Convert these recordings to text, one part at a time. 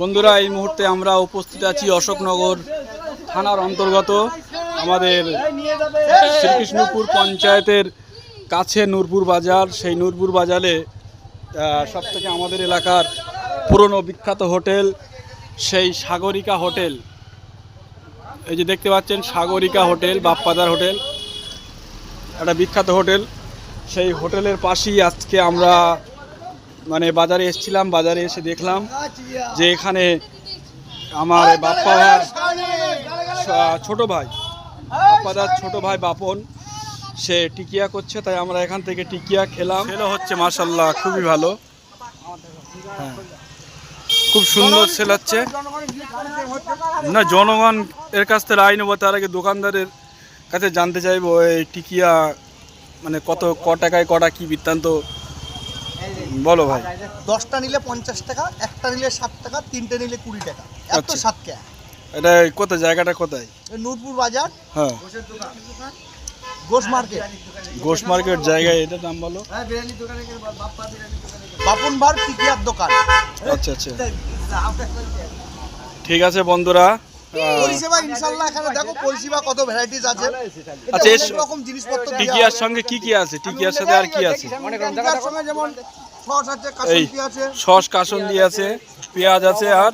বন্ধুরা, এই মুহূর্তে আমরা উপস্থিত আছি অশোকনগর থানার অন্তর্গত। আমাদের শ্রীকৃষ্ণপুর পঞ্চায়েতের কাছে নূরপুর বাজার। সেই নূরপুর বাজারে সব থেকে আমাদের এলাকার পুরনো বিখ্যাত হোটেল, সেই সাগরিকা হোটেল। এই যে দেখতে পাচ্ছেন, সাগরিকা হোটেল, বাপ্পাদার হোটেল। একটা বিখ্যাত হোটেল। সেই হোটেলের পাশেই আজকে আমরা মানে বাজারে এসেছিলাম, বাজারে এসে দেখলাম যে এখানে আমার বাপ্পার ছোট ভাই বাপ্পাদার ছোট ভাই বাপন, সে টিকিয়া করছে, তাই আমরা এখান থেকে টিকিয়া খেলাম। সেলো হচ্ছে মার্শাল্লাহ খুবই ভালো। হ্যাঁ। খুব সুন্দর সেল হচ্ছে। না, জনগণ এর কাছ থেকে রায় নেব, তার আগে দোকানদারের কাছে জানতে চাইব, এই টিকিয়া মানে কত, ক টাকায় কটা কি বৃত্তান্ত বলো ভাই দশটা নিলে পঞ্চাশ টাকা একটা নিলে ষাট টাকা তিনটে নিলে কুড়ি টাকা এত আচ্ছা। সাত টাকা এটা কোথায় জায়গাটা কোথায় নূরপুর বাজার হ্যাঁ গোস মার্কেট গোশ মার্কেট জায়গায় এটার নাম বলো বাপন ভার টিকিয়ার দোকান আচ্ছা আচ্ছা ঠিক আছে বন্ধুরা পরিষেবা? ইনশাল্লাহ এখানে দেখো পরিষেবা কত ভ্যারাইটিস আছে। আচ্ছা, অনেক রকম জিনিসপত্র টিকিয়ার সঙ্গে কি কি আছে? টিকিয়ার সাথে আর কি আছে? টিকিয়ার সঙ্গে যেমন সস আছে পেঁয়াজ আছে আর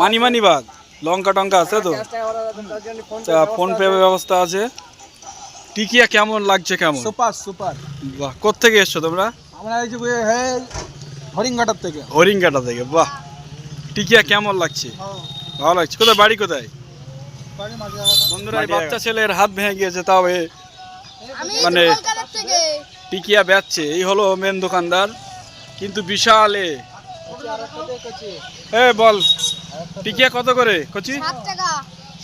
পানি মানি বাদ লঙ্কা টঙ্কা আছে তো? আচ্ছা ফোন পে ব্যবস্থা আছে। টিকিয়া কেমন লাগছে কেমন? Super super. বাহ কোত্থেকে এসছো তোমরা? আমরা এই যে হ্যাঁ হরিঙ্গাটার থেকে। হরিঙ্গাটা থেকে বাহ। টিকিয়া কেমন লাগছে? ভালো লাগছে। কোথায় বাড়ি কোথায়? বন্ধুরা এই বাচ্চা ছেলের হাত ভেঙে গিয়েছে তাও এ মানে- টিকিয়া বেচছে। এই হলো মেন দোকানদার কিন্তু বিশাল এ। এ বল টিকিয়া কত করে কচি?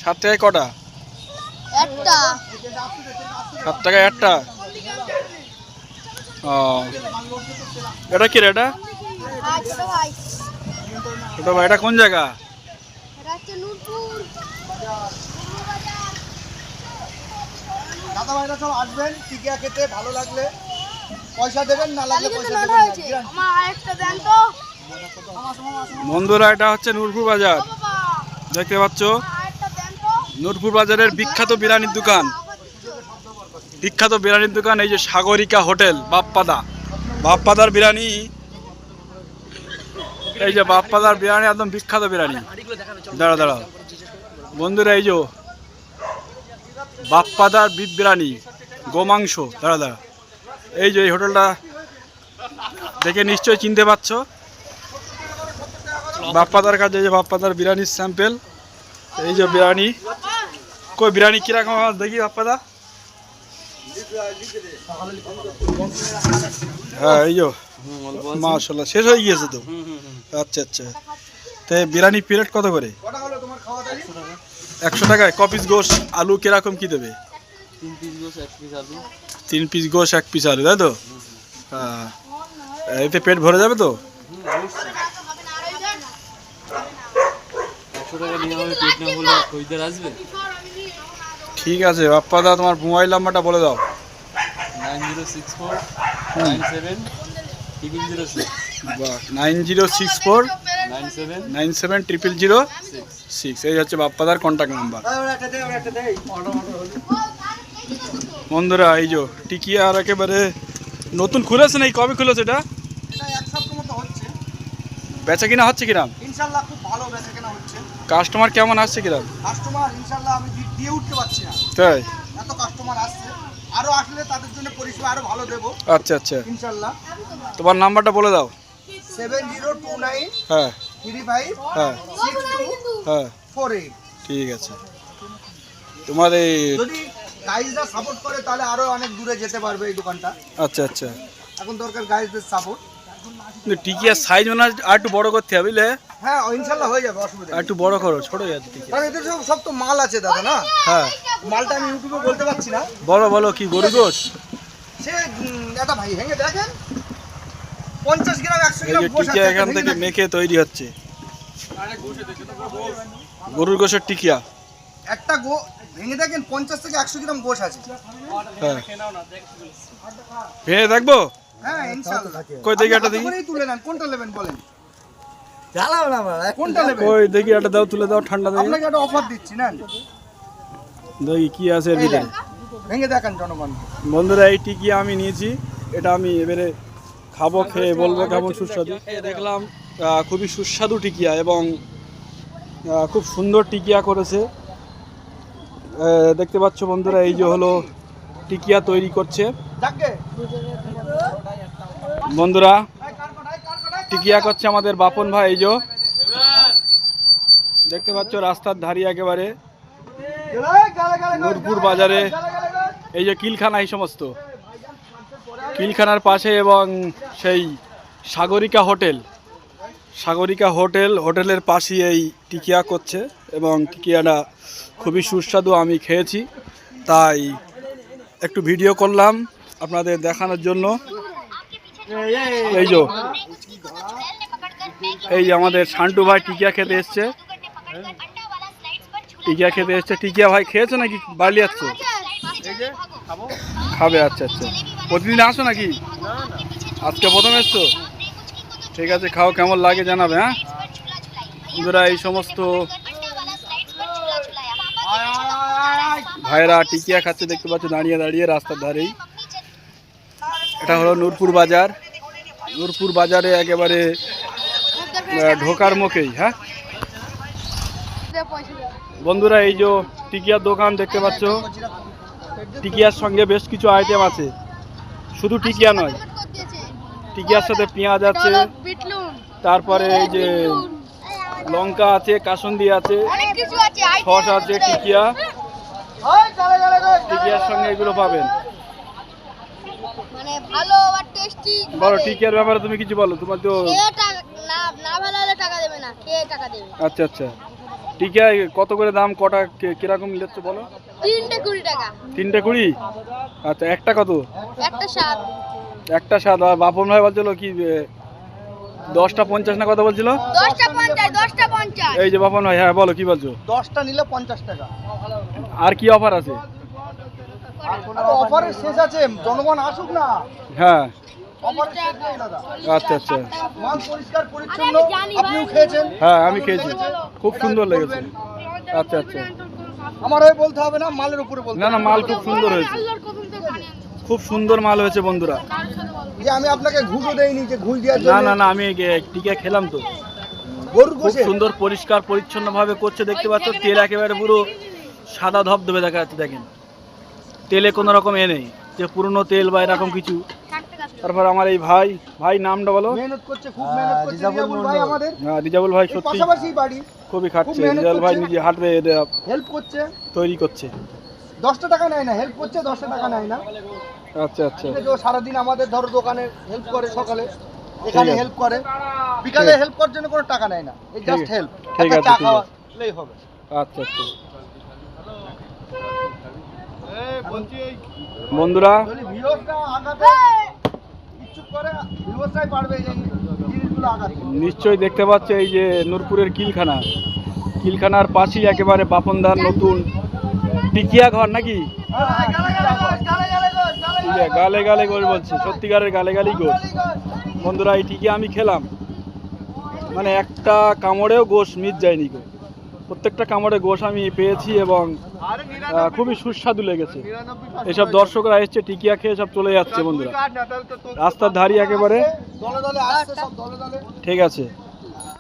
সাত টাকায় কটা? একটা। সাত টাকায় একটা? ও এটা কি রে এটা? ছোট ছোটো ভাই এটা কোন জায়গা এটা হচ্ছে নূরপুর দাদা ভাইরা সব আসবেন টিকিয়া খেতে ভালো লাগলে। পয়সা দেবেন না লাগলে পয়সা দেবেন না। হয়েছে। Guarantee। আমার আরেকটা দেন তো। বন্ধুরা এটা হচ্ছে নূরপুর বাজার। দেখতে পাচ্ছ? নূরপুর বাজারের বিখ্যাত বিরিয়ানির দোকান। বিখ্যাত বিরিয়ানির দোকান এই যে সাগরিকা হোটেল বাপ্পাদা। বাপ্পাদার বিরিয়ানি। এই যে বাপ্পাদার বিরিয়ানি একদম বিখ্যাত বিরিয়ানি। দাঁড়া দাঁড়া বন্ধুরা এই যে বাপ্পাদার বিফ বিরিয়ানি গোমাংস, দাঁড়া দাঁড়া। এই যে এই হোটেলটা, দেখে নিশ্চয়ই চিনতে পারছ। বাপ্পাদার কাছে যে বাপ্পাদার বিরিয়ানির স্যাম্পেল, এই যে বিরিয়ানি। কই, বিরিয়ানি কীরকম আমার দেখি বাপ্পাদা। হ্যাঁ এই যো মাশাল্লাহ শেষ হয়ে গিয়েছে তো। আচ্ছা আচ্ছা। তো বিরিয়ানি প্লেট কত করে? তোমার একশো টাকায়। ক পিস গোশ? আলু কীরকম কি দেবে? তিন পিস গোশ এক পিস আলু। তাই তো? হ্যাঁ। এতে পেট ভরে যাবে তো? একশো টাকা নিয়ে হবে পেট না হলে খরিদ্দার আসবে? ঠিক আছে বাপ্পাদা তোমার মোবাইল নাম্বারটা বলে দাও। Nine zero six four nine seven? Triple zero six এই হচ্ছে বাপ্পাদার কন্ট্যাক্ট নাম্বার বন্ধুরা এই যে টিকিয়া আর একেবারে নতুন খুলেছে না এই কবে খুলেছে এটা? বেচা কিনা হচ্ছে কিরাম ইনশাল্লাহ খুব ভালো বেচা কেনা হচ্ছে। কাস্টমার কেমন আসছে কিরাম কাস্টমার ইনশাল্লাহ আমি দিয়ে উঠতে পারছি না। তাই? এত কাস্টমার আসছে। আরও আসলে তাদের জন্য পরিষেবা আরও ভালো দেবো। আচ্ছা আচ্ছা। ইনশাল্লাহ। তোমার নাম্বারটা বলে দাও। সেভেন জিরো টু নাইন হ্যাঁ। থ্রি ফাইভ হ্যাঁ সিক্স টু হ্যাঁ। Four eight. ঠিক আছে। তোমার এই যদি গাইজরা সাপোর্ট করে তাহলে আরও অনেক দূরে যেতে পারবে এই দোকানটা। আচ্ছা আচ্ছা। এখন দরকার গাইজদের সাপোর্ট সাইজ মনে হয় আর একটু বড় করতে হবে বুঝলে? হ্যাঁ ইনশাল্লাহ হয়ে যাবে অসুবিধা একটু বড় করো ছোট হয়ে যাচ্ছে কারণ এদের সব সব তো মাল আছে দাদা না? হ্যাঁ। মালটা আমি ইউটিউবে বলতে পারছি না। বলো বলো কি গরু গোশ সে ভাই ভেঙে দেখেন। পঞ্চাশ গ্রাম একশো গ্রাম যে গোশ আছে, টিকিয়া এখান থেকে মেখে তৈরি হচ্ছে। গরুর গোশের টিকিয়া। একটা গো ভেঙে দেখেন পঞ্চাশ থেকে একশো গ্রাম গোশ আছে। হ্যাঁ। ভেঙে দেখব? হ্যাঁ ইনশাল্লাহ কই দেখি একটা দেখি। তুলে নেন? কোনটা নেবেন বলেন? জ্বালাও না বাবা কোনটা নেবে ওই দেখি একটা দাও তুলে দাও ঠান্ডা দেখি। আপনাকে একটা অফার দিচ্ছি না দেখি কি আছে এর ভিতরে। ভেঙে দেখান জনগণ। বন্ধুরা এই টিকিয়া আমি নিয়েছি। এটা আমি এবারে খাব খেয়ে বলব কেমন সুস্বাদু দেখলাম আহ, খুবই সুস্বাদু টিকিয়া এবং খুব সুন্দর টিকিয়া করেছে আহ, দেখতে পাচ্ছ বন্ধুরা এই যে হলো টিকিয়া তৈরি করছে বন্ধুরা টিকিয়া করছে আমাদের বাপন ভাই এই যে দেখতে পাচ্ছ রাস্তার ধারি একেবারে নূরপুর বাজারে এই যে কিলখানা এই সমস্ত কিলখানার পাশে এবং সেই সাগরিকা হোটেল। সাগরিকা হোটেল হোটেলের পাশে এই টিকিয়া করছে এবং টিকিয়াটা খুবই সুস্বাদু আমি খেয়েছি। তাই একটু ভিডিও করলাম আপনাদের দেখানোর জন্য। এই যে এই যে আমাদের শান্টু ভাই টিকিয়া খেতে এসছে। টিকিয়া খেতে এসছে। টিকিয়া ভাই খেয়েছো নাকি? বাড়ি যাচ্ছ খাবে আচ্ছা আচ্ছা। প্রতিদিন আসো নাকি? আজকে প্রথম এসছো? ঠিক আছে, খাও, কেমন লাগে জানাবে হ্যাঁ? বন্ধুরা, এই সমস্ত ভাইরা টিকিয়া খাচ্ছে, দেখতে পাচ্ছ, দাঁড়িয়ে দাঁড়িয়ে রাস্তার ধারেই। এটা হলো নূরপুর বাজার। নূরপুর বাজারে একেবারে ঢোকার মুখেই হ্যাঁ? বন্ধুরা, এই যে টিকিয়ার দোকান দেখতে পাচ্ছ, টিকিয়ার সঙ্গে বেশ কিছু আইটেম আছে। শুধু টিকিয়া নয় টিকিয়ার সাথে পেঁয়াজ আছে তারপরে এই যে লঙ্কা আছে কাসন্দি আছে অনেক আছে সস আছে টিকিয়া। টিকিয়ার সঙ্গে এগুলো পাবেন। মানে ভালো আর টেস্টি বলো টিকিয়ার ব্যাপারে তুমি কিছু বলো তোমার তো খেয়ে টাকা না না ভালো হলে টাকা দেবে না খেয়ে টাকা দেবে। আচ্ছা আচ্ছা। টিকিয়া কত করে দাম কটা কে- কীরকম নিচ্ছ বলো? তিনটে কুড়ি টাকা। তিনটে কুড়ি? আচ্ছা একটা কত? একটা সাত। একটা স্বাদ আর বাপন ভাই বলছিল কি দশটা পঞ্চাশ না কথা বলছিল? এই যে বাপন ভাই হ্যাঁ বলো কি বলছো? দশটা নিলে পঞ্চাশ টাকা। আর কি অফার আছে? অফারের শেষ আছে? জনগণ আসুক না। হ্যাঁ। আচ্ছা আচ্ছা। পরিষ্কার পরিচ্ছন্ন। আমি আপনিও খেয়েছেন? হ্যাঁ আমি খেয়েছি। খুব সুন্দর লেগেছে। আচ্ছা আচ্ছা। আমার হয়ে বলতে হবে না মালের উপরে বলতে না না মাল খুব সুন্দর হয়েছে। খুব সুন্দর মাল হয়েছে বন্ধুরা। যে আমি আপনাকে ঘুষও দেইনি যে ঘুষ দেওয়ার না জন্য। না না আমি গে- টিকা খেলাম তো। খুব সুন্দর পরিষ্কার পরিচ্ছন্ন ভাবে করছে দেখতে পাচ্ছ? তেল একেবারে পুরো সাদা ধবধবে দেখা যাচ্ছে দেখেন। তেলে কোনো রকম এ নেই যে পুরনো তেল বা এরকম কিছু। তারপর আমার এই ভাই ভাই নামটা বলো। মেহনত করছে খুব মেহনত করছে রিজাবুল ভাই আমাদের। হ্যাঁ রিজাবুল ভাই সত্যি পাশাপাশি বাড়ি। খুবই মেহনত রিজাবুল ভাই নিজে হাতে হেল্প করছে। তৈরি করছে। দশটা টাকা নেয় না হেল্প করছে দশটা টাকা নেয় না। আচ্ছা আচ্ছা। সারাদিন আমাদের ধরো দোকানে হেল্প করে সকালে। এখানে হেল্প করে। বিকালে হেল্প করার জন্য কোনো টাকা নেয় না। এই জাস্ট হেল্প ঠিক আছে, ঠিক আছে। হবে। আচ্ছা আচ্ছা। বন্ধুরা নিশ্চয়ই দেখতে পাচ্ছ এই যে নূরপুরের কিলখানা। কিলখানার পাশেই একেবারে বাপনদার নতুন টিকিয়া ঘর নাকি? গালে গালে গোল বলছে সত্যিকারের গালে গালেই গোল বন্ধুরা এই টিকিয়া আমি খেলাম। মানে একটা কামড়েও গোশ মিট যায়নি গো। প্রত্যেকটা কামড়ে গোশ আমি পেয়েছি এবং খুবই সুস্বাদু লেগেছে। এসব দর্শকরা এসছে টিকিয়া খেয়ে সব চলে যাচ্ছে বন্ধুরা। রাস্তার ধারি একেবারে। ঠিক আছে।